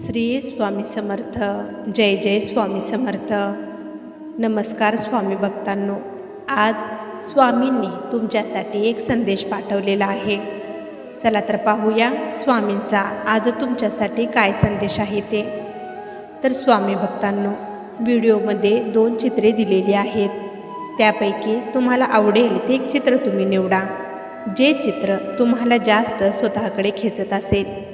श्री स्वामी समर्थ जय जय स्वामी समर्थ. नमस्कार स्वामी भक्तांनो आज स्वामींनी तुमच्यासाठी एक संदेश पाठवलेला आहे. चला तर पाहूया स्वामींचा आज तुमच्यासाठी काय संदेश आहे ते. तर स्वामी भक्तांनो व्हिडिओमध्ये दोन चित्रे दिलेली आहेत. त्यापैकी तुम्हाला आवडेल ते एक चित्र तुम्ही निवडा. जे चित्र तुम्हाला जास्त स्वतःकडे खेचत असेल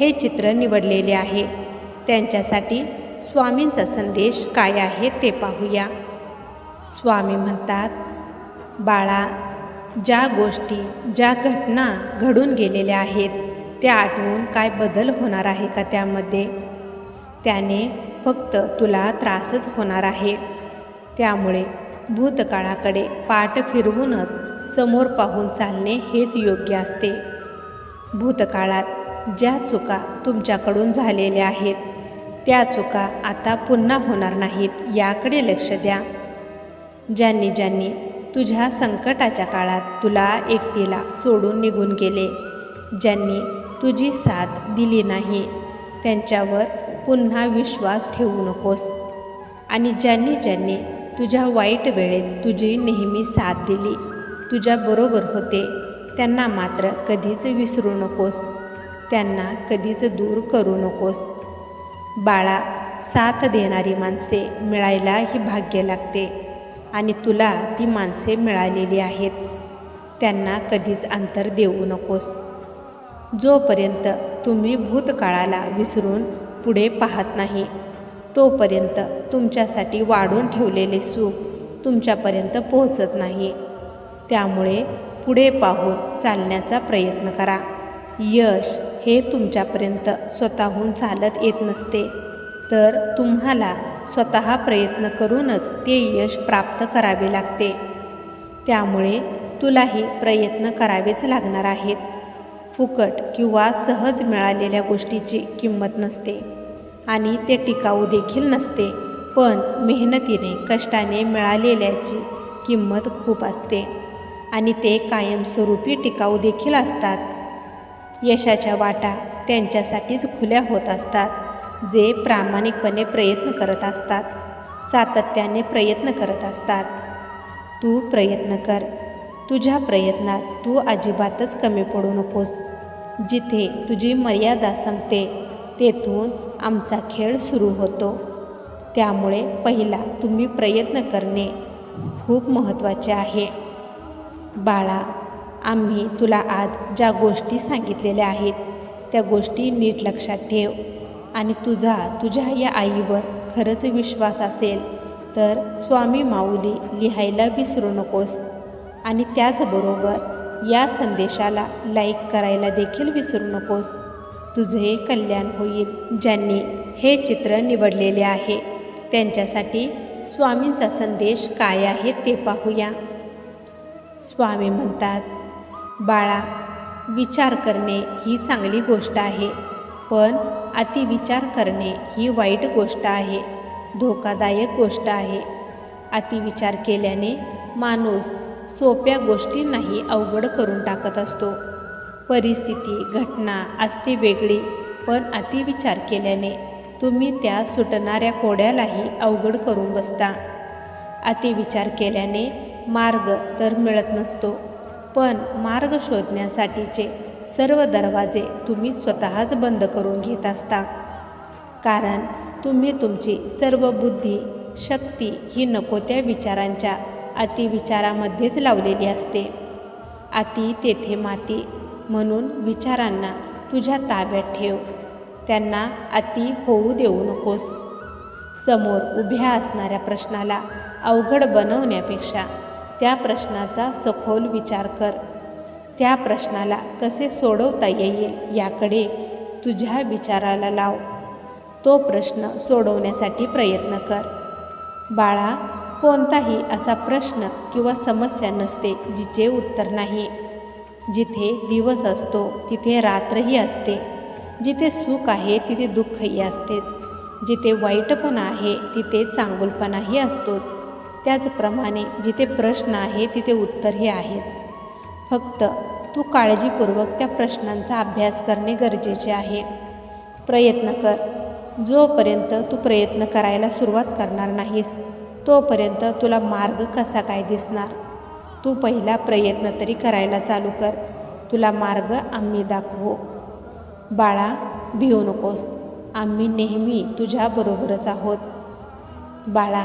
हे चित्र निवडलेले आहे. त्यांच्यासाठी स्वामींचा संदेश काय आहे ते पाहूया. स्वामी म्हणतात बाळा ज्या गोष्टी ज्या घटना घडून गेलेल्या आहेत त्या आठवून काय बदल होणार आहे का त्यामध्ये? त्याने फक्त तुला त्रासच होणार आहे. त्यामुळे भूतकाळाकडे पाठ फिरवूनच समोर पाहून चालणे हेच योग्य असते. भूतकाळात ज्या चुका तुमच्याकडून झालेल्या आहेत त्या चुका आता पुन्हा होणार नाहीत याकडे लक्ष द्या. ज्यांनी ज्यांनी तुझ्या संकटाच्या काळात तुला एकटीला सोडून निघून गेले ज्यांनी तुझी साथ दिली नाही त्यांच्यावर पुन्हा विश्वास ठेवू नकोस. आणि ज्यांनी ज्यांनी तुझ्या वाईट वेळेत तुझी नेहमी साथ दिली तुझ्याबरोबर होते त्यांना मात्र कधीच विसरू नकोस. त्यांना कधीच दूर करू नकोस. बाळा साथ देणारी माणसे मिळायला ही भाग्य लागते आणि तुला ती माणसे मिळालेली आहेत. त्यांना कधीच अंतर देऊ नकोस. जोपर्यंत तुम्ही भूतकाळाला विसरून पुढे पाहत नाही तोपर्यंत तुमच्यासाठी वाढून ठेवलेले सुख तुमच्यापर्यंत पोहोचत नाही. त्यामुळे पुढे पाहून चालण्याचा प्रयत्न करा. यश हे तुमच्यापर्यंत स्वतःहून चालत येत नसते. तर तुम्हाला स्वतः प्रयत्न करूनच ते यश प्राप्त करावे लागते. त्यामुळे तुलाही प्रयत्न करावेच लागणार आहेत. फुकट किंवा सहज मिळालेल्या गोष्टीची किंमत नसते आणि ते टिकाऊ देखील नसते. पण मेहनतीने कष्टाने मिळालेल्याची किंमत खूप असते आणि ते कायमस्वरूपी टिकाऊ देखील असतात. यशाच्या वाटा त्यांच्यासाठीच खुल्या होत असतात जे प्रामाणिकपणे प्रयत्न करत असतात सातत्याने प्रयत्न करत असतात. तू प्रयत्न कर. तुझ्या प्रयत्नात तू अजिबातच कमी पडू नकोस. जिथे तुझी मर्यादा संपते तेथून आमचा खेळ सुरू होतो. त्यामुळे पहिला तुम्ही प्रयत्न करणे खूप महत्त्वाचे आहे. बाळा आम्ही तुला आज ज्या गोष्टी सांगितलेल्या आहेत त्या गोष्टी नीट लक्षात ठेव. आणि तुझा तुझ्या या आईवर खरंच विश्वास असेल तर स्वामी माऊली लिहायला विसरू नकोस. आणि त्याचबरोबर या संदेशाला लाईक करायला देखील विसरू नकोस. तुझे कल्याण होईल ज्यांनी हे चित्र निवडलेले आहे. त्यांच्यासाठी स्वामींचा संदेश काय आहे ते पाहूया. स्वामी म्हणतात बाळा विचार करणे ही चांगली गोष्ट आहे पण अतिविचार करणे ही वाईट गोष्ट आहे धोकादायक गोष्ट आहे. अतिविचार केल्याने माणूस सोप्या गोष्टींनाही अवघड करून टाकत असतो. परिस्थिती घटना असते वेगळी पण अतिविचार केल्याने तुम्ही त्या सुटणाऱ्या कोड्यालाही अवघड करून बसता. अतिविचार केल्याने मार्ग तर मिळत नसतो. पण मार्ग शोधण्यासाठीचे सर्व दरवाजे तुम्ही स्वतःच बंद करून घेत असता. कारण तुम्ही तुमची सर्व बुद्धी शक्ती ही नको त्या विचारांच्या अतिविचारामध्येच लावलेली असते. अति तेथे माती म्हणून विचारांना तुझ्या ताब्यात ठेव. त्यांना अति होऊ देऊ नकोस. समोर उभ्या असणाऱ्या प्रश्नाला अवघड बनवण्यापेक्षा त्या प्रश्नाचा सखोल विचार कर. त्या प्रश्नाला कसे सोडवता येईल याकडे तुझ्या विचाराला लाव. तो प्रश्न सोडवण्यासाठी प्रयत्न कर. बाळा कोणताही असा प्रश्न किंवा समस्या नसते जिचे उत्तर नाही. जिथे दिवस असतो तिथे रात्रही असते. जिथे सुख आहे तिथे दुःखही असतेच. जिथे वाईटपणा आहे तिथे चांगुलपणाही असतोच. त्याचप्रमाणे जिथे प्रश्न आहे तिथे उत्तरही आहेच. फक्त तू काळजीपूर्वक त्या प्रश्नांचा अभ्यास करणे गरजेचे आहे. प्रयत्न कर. जोपर्यंत तू प्रयत्न करायला सुरुवात करणार नाहीस तोपर्यंत तुला मार्ग कसा काय दिसणार? तू पहिला प्रयत्न तरी करायला चालू कर. तुला मार्ग आम्ही दाखवू. बाळा भिऊ नकोस. आम्ही नेहमी तुझ्याबरोबरच आहोत. बाळा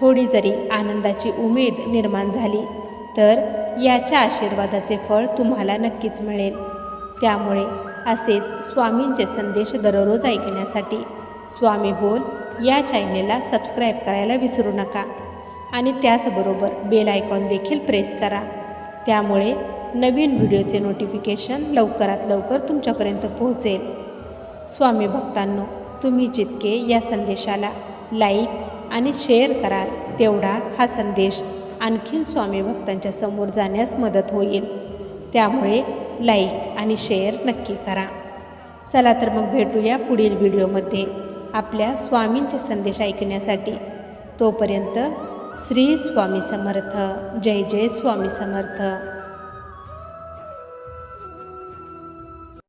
थोडी जरी आनंदाची उमेद निर्माण झाली तर याच्या आशीर्वादाचे फळ तुम्हाला नक्कीच मिळेल. त्यामुळे असेच स्वामींचे संदेश दररोज ऐकण्यासाठी स्वामी बोल या चॅनेलला सबस्क्राईब करायला विसरू नका आणि त्याचबरोबर बेल आयकॉन देखील प्रेस करा. त्यामुळे नवीन व्हिडिओचे नोटिफिकेशन लवकरात लवकर तुमच्यापर्यंत पोहोचेल. स्वामी भक्तांनो तुम्ही जितके या संदेशाला लाईक आणि शेअर करा. तेवढा हा संदेश आणखीन स्वामी भक्तांच्या समोर जाण्यास मदत होईल. त्यामुळे लाईक आणि शेअर नक्की करा. चला तर मग भेटूया पुढील व्हिडिओमध्ये. आपल्या स्वामींचे संदेश ऐकण्यासाठी. तोपर्यंत श्री स्वामी समर्थ. जय जय स्वामी समर्थ.